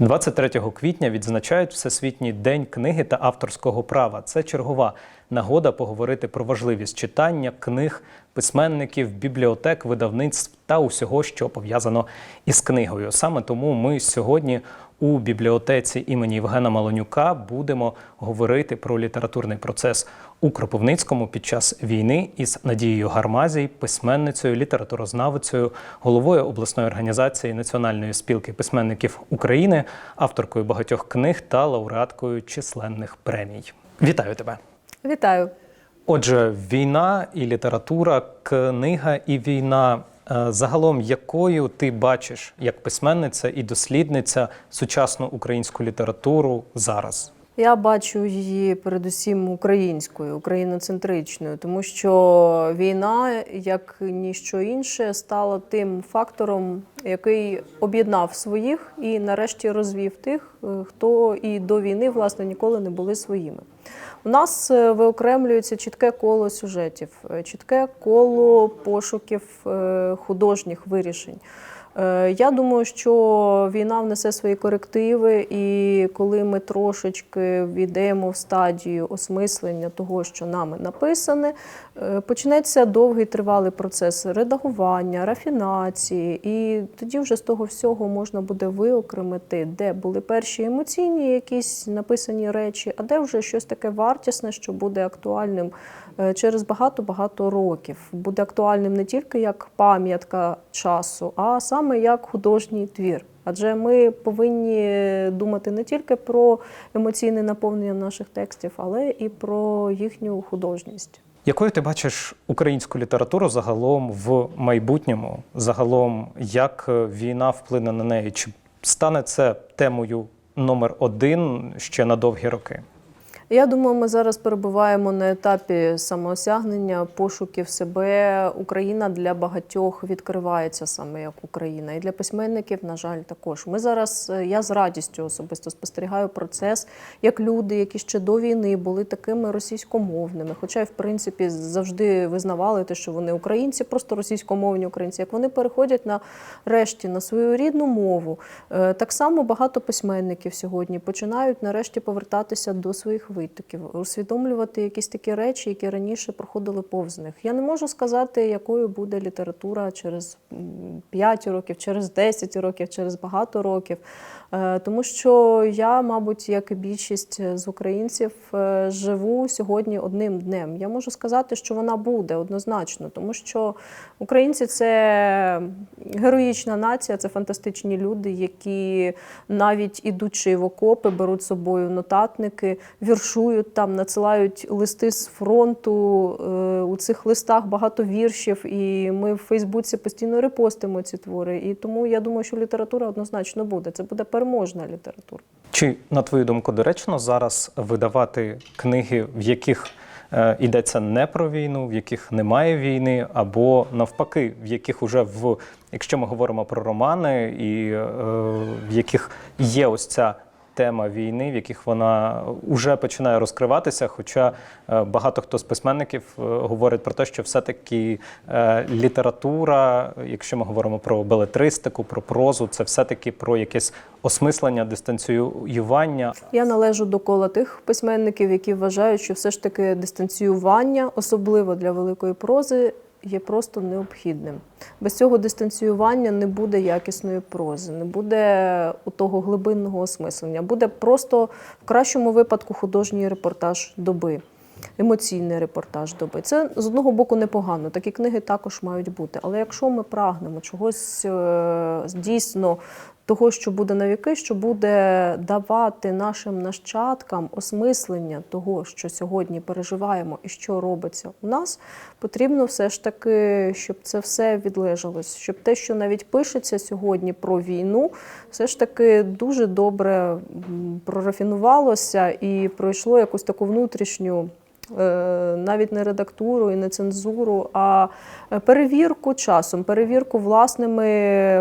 23 квітня відзначають Всесвітній день книги та авторського права. Це чергова нагода поговорити про важливість читання книг, письменників, бібліотек, видавництв та усього, що пов'язано із книгою. Саме тому ми сьогодні у бібліотеці імені Євгена Малонюка будемо говорити про літературний процес у Кропивницькому під час війни із Надією Гармазій, письменницею, літературознавицею, головою обласної організації Національної спілки письменників України, авторкою багатьох книг та лауреаткою численних премій. Вітаю тебе! Вітаю. Отже, війна і література, книга і війна. Е, Загалом, якою ти бачиш як письменниця і дослідниця сучасну українську літературу зараз? Я бачу її передусім українською, україноцентричною, тому що війна, як ніщо інше, стала тим фактором, який об'єднав своїх і нарешті розвів тих, е, хто і до війни власне ніколи не були своїми. У нас е, виокремлюється чітке коло сюжетів, е, чітке коло пошуків е, художніх вирішень. Е, Я думаю, що війна внесе свої корективи, і коли ми трошечки війдемо в стадію осмислення того, що нами написане, е, почнеться довгий тривалий процес редагування, рафінації, і тоді вже з того всього можна буде виокремити, де були перші емоційні якісь написані речі, а де вже щось таке вартісне, що буде актуальним е, через багато-багато років. Буде актуальним не тільки як пам'ятка часу, а саме як художній твір. Адже ми повинні думати не тільки про емоційне наповнення наших текстів, але і про їхню художність. Якою ти бачиш українську літературу загалом в майбутньому? Загалом, як е, війна вплине на неї? Чи стане це темою номер один ще на довгі роки? Я думаю, ми зараз перебуваємо на етапі самоосягнення, пошуків себе. Україна для багатьох відкривається саме як Україна, і для письменників, на жаль, також. Ми зараз е, я з радістю особисто спостерігаю процес, як люди, які ще до війни були такими російськомовними, хоча й в принципі завжди визнавали те, що вони українці, просто російськомовні українці. Як вони переходять на решті на свою рідну мову, Е, так само багато письменників сьогодні починають нарешті повертатися до своїх витоків, усвідомлювати якісь такі речі, які раніше проходили повз них. Я не можу сказати, якою буде література через 5 років, через 10 років, через багато років. Е, Тому що я, мабуть, як і більшість з українців, е, живу сьогодні одним днем. Я можу сказати, що вона буде однозначно, тому що українці це героїчна нація, це фантастичні люди, які навіть ідучи в окопи, беруть з собою нотатники, віршують там, надсилають листи з фронту. Е, У цих листах багато віршів, і ми в Фейсбуці постійно репостимо ці твори. І тому я думаю, що література однозначно буде. Це буде переможна література. Чи, на твою думку, доречно зараз видавати книги, в яких е, йдеться не про війну, в яких немає війни, або навпаки, в яких уже в, якщо ми говоримо про романи, і е, в яких є ось ця тема війни, в яких вона вже починає розкриватися. Хоча е, багато хто з письменників е, говорить про те, що все-таки е, література, якщо ми говоримо про белетристику, про прозу, це все-таки про якесь осмислення, дистанціювання. Я належу до кола тих письменників, які вважають, що все ж таки дистанціювання, особливо для великої прози, є просто необхідним. Без цього дистанціювання не буде якісної прози, не буде у того глибинного осмислення. Буде просто в кращому випадку художній репортаж доби. Емоційний репортаж доби. Це з одного боку непогано. Такі книги також мають бути. Але якщо ми прагнемо чогось е, дійсно того, що буде на віки, що буде давати нашим нащадкам осмислення того, що сьогодні переживаємо і що робиться у нас, потрібно все ж таки, щоб це все відлежалось, щоб те, що навіть пишеться сьогодні про війну, все ж таки дуже добре прорафінувалося і пройшло якусь таку внутрішню навіть не редактуру і не цензуру, а е, перевірку часом, перевірку власними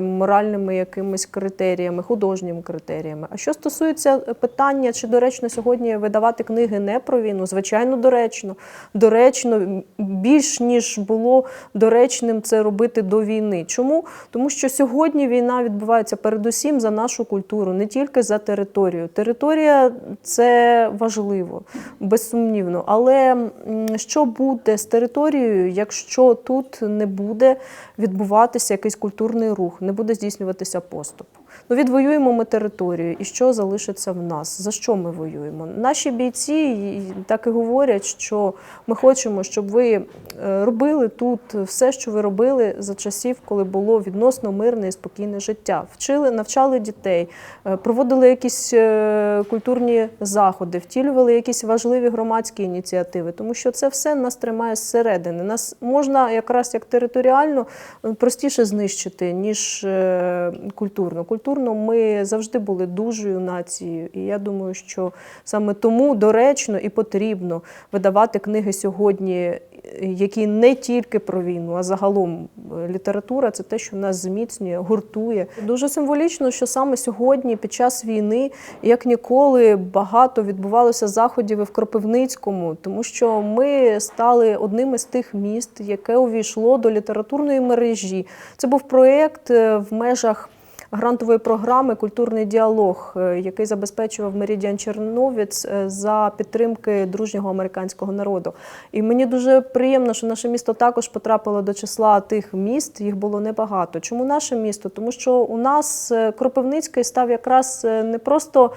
моральними якимись критеріями, художніми критеріями. А що стосується питання, чи доречно сьогодні видавати книги не про війну, звичайно, доречно. Доречно більш ніж було доречним це робити до війни. Чому? Тому що сьогодні війна відбувається передусім за нашу культуру, не тільки за територію. Територія це важливо, безсумнівно. Але м, що буде з територією, якщо тут не буде відбуватися якийсь культурний рух, не буде здійснюватися поступ? Ну, відвоюємо ми територію, і що залишиться в нас? За що ми воюємо? Наші бійці так і говорять, що ми хочемо, щоб ви е, робили тут все, що ви робили за часів, коли було відносно мирне і спокійне життя. Вчили, навчали дітей, е, проводили якісь е, культурні заходи, втілювали якісь важливі громадські ініціативи, тому що це все нас тримає зсередини. Нас можна якраз як територіально простіше знищити, ніж культурно. Культурно ми завжди були дужою нацією, і я думаю, що саме тому доречно і потрібно видавати книги сьогодні, е, які не тільки про війну, а загалом е, література це те, що нас зміцнює, гуртує. Дуже символічно, що саме сьогодні, під час війни, як ніколи, багато відбувалося заходів і в Кропивницькому, тому що ми стали одним із тих міст, яке увійшло до літературної мережі. Це був проєкт е, в межах грантової програми Культурний діалог, е, який забезпечував Меридіан Черновіць е, за підтримки дружнього американського народу. І мені дуже приємно, що наше місто також потрапило до числа тих міст. Їх було небагато. Чому наше місто? Тому що у нас е, Кропивницький став якраз е, не просто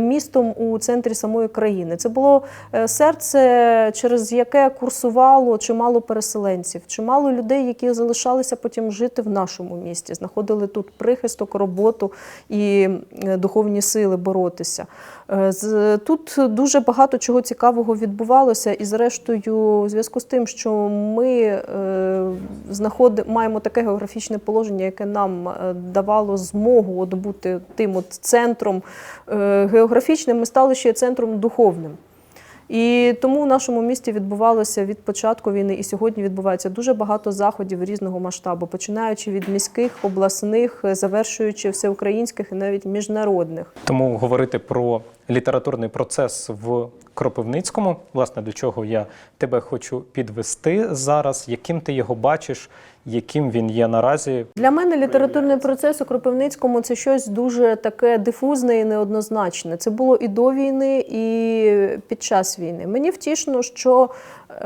містом у центрі самої країни. Це було серце, через яке курсувало чимало переселенців, чимало людей, які залишалися потім жити в нашому місті, знаходили тут прихисток, роботу і е, духовні сили боротися. Е, Тут дуже багато чого цікавого відбувалося, і зрештою, у зв'язку з тим, що ми е, знаходи, маємо таке географічне положення, яке нам давало змогу от бути тим от центром географічним, ми стали ще центром духовним. І тому в нашому місті відбувалося від початку війни і сьогодні відбувається дуже багато заходів різного масштабу, починаючи від міських, обласних, завершуючи всеукраїнських і навіть міжнародних. Тому говорити про літературний процес в Кропивницькому, власне, до чого я тебе хочу підвести зараз, яким ти його бачиш, яким він є наразі. Для мене літературний процес у Кропивницькому це щось дуже таке дифузне і неоднозначне. Це було і до війни, і під час війни. Мені втішно, що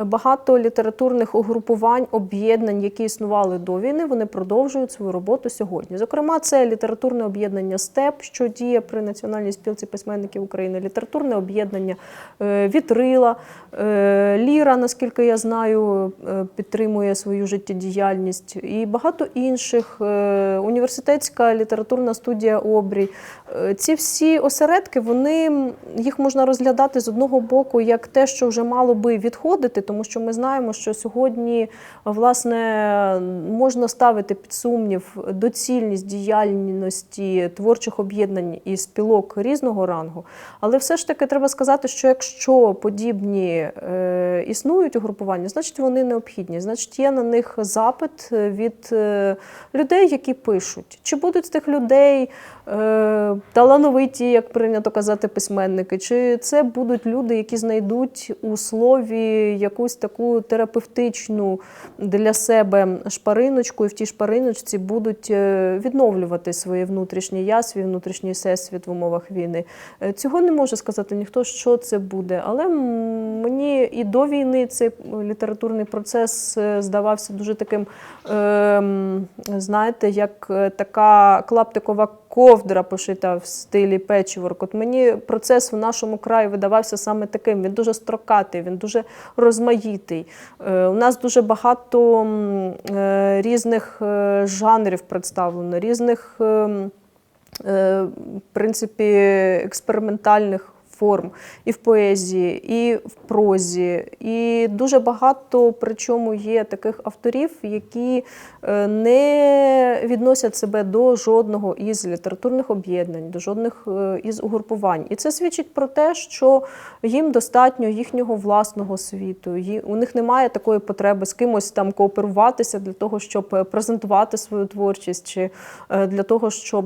багато літературних угрупувань, об'єднань, які існували до війни, вони продовжують свою роботу сьогодні. Зокрема, це літературне об'єднання СТЕП, що діє при Національній спілці письменників України, літературне об'єднання е, Вітрила, е, Ліра, наскільки я знаю, е, підтримує свою життєдіяльність, і багато інших. Університетська літературна студія Обрій. Е, Ці всі осередки, вони їх можна розглядати з одного боку як те, що вже мало би відходити, тому що ми знаємо, що сьогодні власне можна ставити під сумнів доцільність діяльності творчих об'єднань і спілок різного рангу. Але все ж таки треба сказати, що якщо подібні е, існують угрупування, значить вони необхідні. Значить, є на них запит від е, людей, які пишуть. Чи будуть з тих людей е, талановиті, як прийнято казати, письменники, чи це будуть люди, які знайдуть у слові якусь таку терапевтичну для себе шпариночку, і в тій шпариночці будуть е, відновлювати своє внутрішнє я, свій внутрішній всесвіт в умовах війни. Е, Цього не може сказати ніхто, що це буде. Але мені і до війни цей літературний процес е, здавався дуже таким, знаєте, як така клаптикова ковдра пошита в стилі печворк. От мені процес в нашому краї видавався саме таким. Він дуже строкатий, він дуже розмаїтий. Е, У нас дуже багато е, різних е, жанрів представлено, різних. ем, в принципі, експериментальних форм і в поезії, і в прозі. І дуже багато причому є таких авторів, які е, не відносять себе до жодного із літературних об'єднань, до жодних е, із угрупувань. І це свідчить про те, що їм достатньо їхнього власного світу. У них немає такої потреби з кимось там кооперуватися для того, щоб е, презентувати свою творчість, чи для того, щоб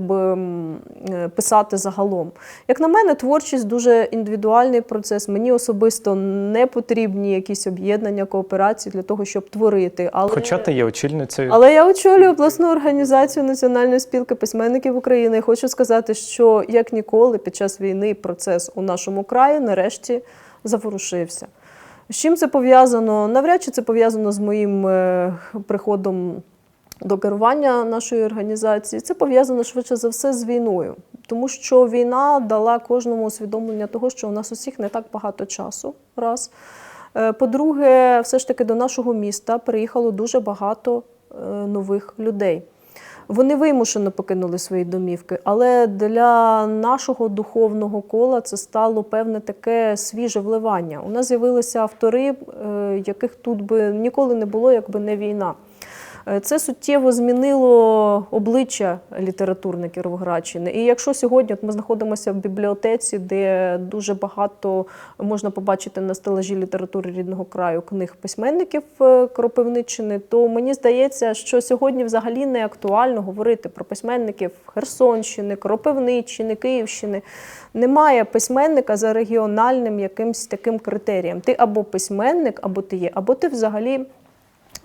писати загалом. Як на мене, творчість дуже індивідуальний процес. Мені особисто не потрібні якісь об'єднання, кооперації для того, щоб творити. Але... Хоча ти є очільницею. Але я очолюю обласну організацію Національної спілки письменників України. І хочу сказати, що як ніколи під час війни процес у нашому краї нарешті заворушився. З чим це пов'язано? Навряд чи це пов'язано з моїм е, приходом до керування нашої організації. Це пов'язано швидше за все з війною, тому що війна дала кожному усвідомлення того, що у нас усіх не так багато часу. Раз. Е, По-друге, все ж таки до нашого міста приїхало дуже багато е, нових людей. Вони вимушено покинули свої домівки, але для нашого духовного кола це стало певне таке свіже вливання. У нас з'явилися автори, е, яких тут би ніколи не було, якби не війна. Е, Це суттєво змінило обличчя літературне Кіровоградщини. І якщо сьогодні от ми знаходимося в бібліотеці, де дуже багато можна побачити на стелажі літератури рідного краю книг письменників е, Кропивниччини, то мені здається, що сьогодні взагалі не актуально говорити про письменників Херсонщини, Кропивниччини, Київщини. Немає письменника за регіональним якимсь таким критерієм. Ти або письменник, або ти є, або ти взагалі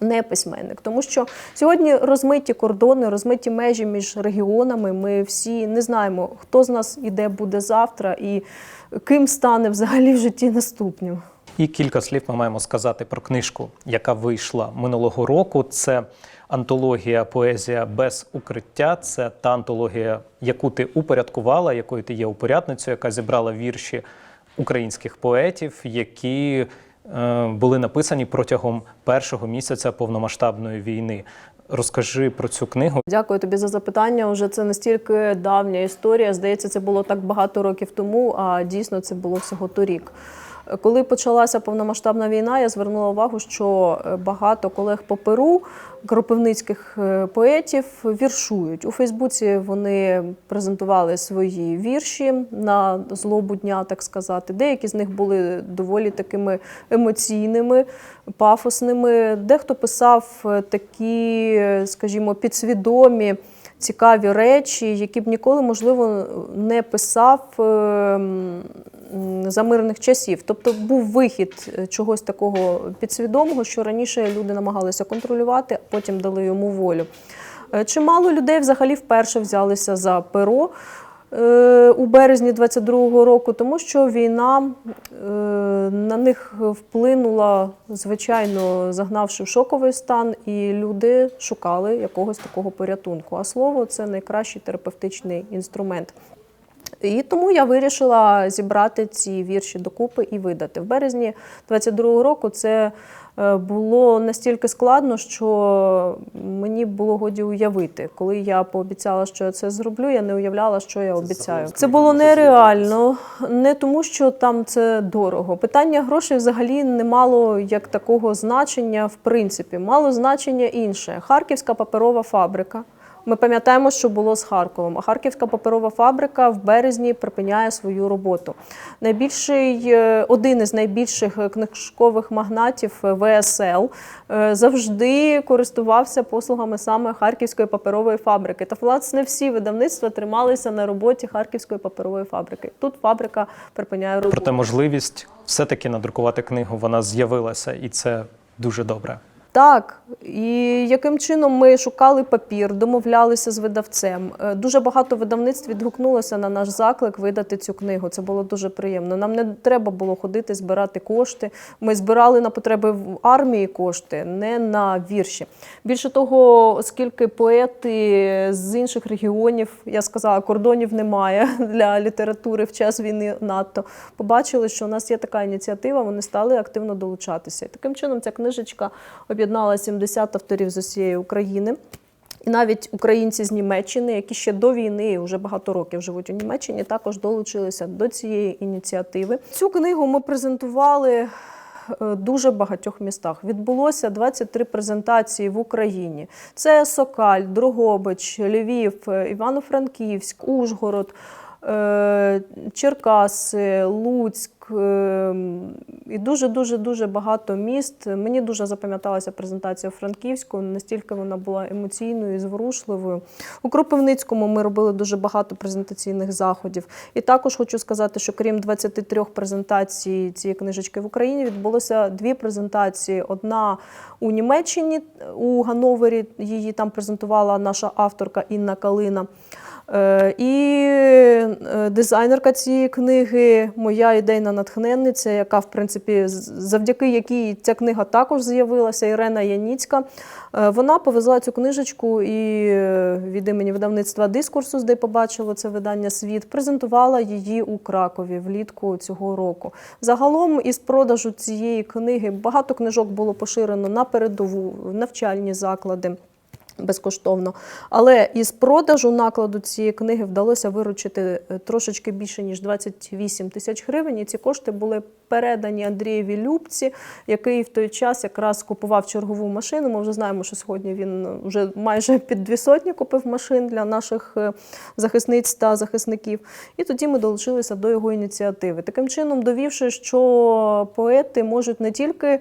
не письменник, тому що сьогодні розмиті кордони, розмиті межі між регіонами. Ми всі не знаємо, хто з нас і де буде завтра, і ким стане взагалі в житті наступним. І кілька слів ми маємо сказати про книжку, яка вийшла минулого року. Це антологія Поезія без укриття. Це та антологія, яку ти упорядкувала, якою ти є упорядницею, яка зібрала вірші українських поетів, які були написані протягом першого місяця повномасштабної війни. Розкажи про цю книгу. Дякую тобі за запитання. Уже це настільки давня історія. Здається, це було так багато років тому, а дійсно це було всього торік. Коли почалася повномасштабна війна, я звернула увагу, що е, багато колег по Перу, кропивницьких е, поетів, віршують. У Фейсбуці вони презентували свої вірші на злобу дня, так сказати. Деякі з них були доволі такими емоційними, пафосними. Дехто писав е, такі, скажімо, підсвідомі цікаві речі, які б ніколи, можливо, не писав е, за мирних часів. Тобто був вихід чогось такого підсвідомого, що раніше люди намагалися контролювати, а потім дали йому волю. Е, Чимало людей взагалі вперше взялися за перо у березні 22-го року, тому що війна е, на них вплинула, звичайно, загнавши в шоковий стан, і люди шукали якогось такого порятунку. А слово це найкращий терапевтичний інструмент. І тому я вирішила зібрати ці вірші докупи і видати. В березні 22-го року це е, було настільки складно, що мені було годі уявити. Коли я пообіцяла, що я це зроблю, я не уявляла, що я обіцяю. Це було нереально, не тому, що там це дорого. Питання грошей взагалі не мало як такого значення, в принципі, мало значення інше. Харківська паперова фабрика. Ми пам'ятаємо, що було з Харковом. А Харківська паперова фабрика в березні припиняє свою роботу. Найбільший, е, один із найбільших книжкових магнатів е, ВСЛ е, завжди користувався послугами саме Харківської паперової фабрики. Та власне всі видавництва трималися на роботі Харківської паперової фабрики. Тут фабрика припиняє роботу. Проте можливість все-таки надрукувати книгу вона з'явилася, і це дуже добре. Так, і яким чином ми шукали папір, домовлялися з видавцем. Е, Дуже багато видавництв відгукнулося на наш заклик видати цю книгу. Це було дуже приємно. Нам не треба було ходити збирати кошти. Ми збирали на потреби в армії кошти, не на вірші. Більше того, оскільки поети з інших регіонів, я сказала, кордонів немає для літератури в час війни надто, побачили, що у нас є така ініціатива, вони стали активно долучатися. І таким чином ця книжечка об'єднала 70 авторів з усієї України. І навіть українці з Німеччини, які ще до війни вже багато років живуть у Німеччині, також долучилися до цієї ініціативи. Цю книгу ми презентували е, дуже багатьох містах. Відбулося 23 презентації в Україні. Це Сокаль, Дрогобич, Львів, е, Івано-Франківськ, Ужгород. Е, Черкаси, Луцьк е, і дуже дуже багато міст. Мені дуже запам'яталася презентація у Франківську, настільки вона була емоційною і зворушливою. У Кропивницькому ми робили дуже багато презентаційних заходів. І також хочу сказати, що крім 23 презентацій цієї книжечки в Україні відбулося дві презентації: одна у Німеччині у Гановері. Її там презентувала наша авторка Інна Калина. Е, І е, дизайнерка цієї книги, моя ідейна натхненниця, яка, в принципі, завдяки якій ця книга також з'явилася, Ірена Яніцька. Е, Вона повезла цю книжечку і від імені видавництва дискурсу, де побачила це видання світ, презентувала її у Кракові влітку цього року. Загалом із продажу цієї книги багато книжок було поширено на передову, в навчальні заклади. Безкоштовно, але із продажу накладу цієї книги вдалося виручити е, трошечки більше ніж 28 тисяч гривень. І ці кошти були передані Андрієві Любці, який в той час якраз купував чергову машину. Ми вже знаємо, що сьогодні він вже майже під дві сотні купив машин для наших е, захисниць та захисників. І тоді ми долучилися до його ініціативи. Таким чином, довівши, що поети можуть не тільки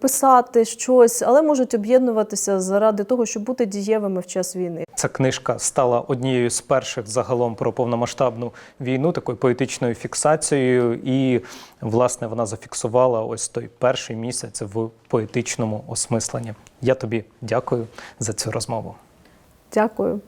писати щось, але можуть об'єднуватися заради того, щоб бути дієвими в час війни. Ця книжка стала однією з перших загалом про повномасштабну війну, такою поетичною фіксацією, і власне вона зафіксувала ось той перший місяць в поетичному осмисленні. Я тобі дякую за цю розмову. Дякую.